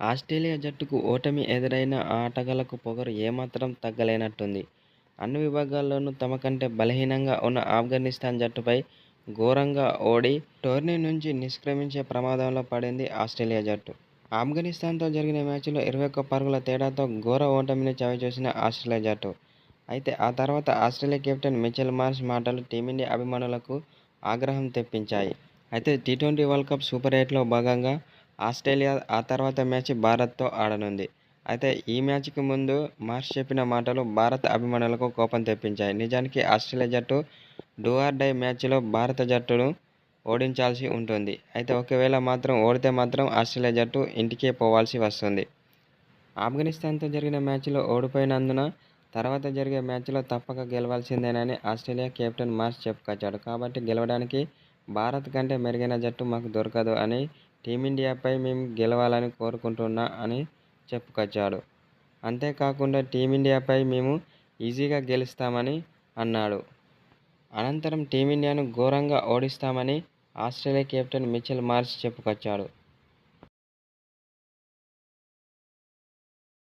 Australia జట్టుకు ఓటమి ఎదురైన ఆటగాళ్ళకు పొగరు ఏమాత్రం తగ్గలేనట్టుంది. అన్ని విభాగాల్లోనూ తమ కంటే బలహీనంగా ఉన్న ఆఫ్ఘనిస్తాన్ జట్టుపై ఘోరంగా ఓడి టోర్నీ నుంచి నిష్క్రమించే ప్రమాదంలో పడింది ఆస్ట్రేలియా జట్టు. ఆఫ్ఘనిస్తాన్తో జరిగిన మ్యాచ్లో ఇరవై ఒక్క పరుగుల తేడాతో ఘోర ఓటమిని చవిచూసిన ఆస్ట్రేలియా జట్టు. అయితే ఆ తర్వాత ఆస్ట్రేలియా కెప్టెన్ మిచెల్ మార్ష్ మాటలు టీమిండియా అభిమానులకు ఆగ్రహం తెప్పించాయి. అయితే టీ-ట్వంటీ వరల్డ్ కప్ సూపర్ ఎయిట్లో భాగంగా ఆస్ట్రేలియా ఆ తర్వాత మ్యాచ్ భారత్తో ఆడనుంది. అయితే ఈ మ్యాచ్కి ముందు మార్ష్ చెప్పిన మాటలు భారత అభిమానులకు కోపం తెప్పించాయి. నిజానికి ఆస్ట్రేలియా జట్టు డూఆర్ డై మ్యాచ్లో భారత జట్టును ఓడించాల్సి ఉంటుంది. అయితే ఒకవేళ మాత్రం ఓడితే మాత్రం ఆస్ట్రేలియా జట్టు ఇంటికే పోవాల్సి వస్తుంది. ఆఫ్ఘనిస్తాన్తో జరిగిన మ్యాచ్లో ఓడిపోయినందున తర్వాత జరిగే మ్యాచ్లో తప్పక గెలవాల్సిందేనని ఆస్ట్రేలియా కెప్టెన్ మార్చ్ చెప్పుకొచ్చాడు. కాబట్టి గెలవడానికి భారత్ కంటే మెరుగైన జట్టు మాకు దొరకదు అని టీమిండియాపై మేము గెలవాలని కోరుకుంటున్నా అని చెప్పుకొచ్చాడు. అంతేకాకుండా టీమిండియాపై మేము ఈజీగా గెలుస్తామని అన్నాడు. అనంతరం టీమిండియాను ఘోరంగా ఓడిస్తామని ఆస్ట్రేలియా కెప్టెన్ మిచెల్ మార్ష్ చెప్పుకొచ్చాడు.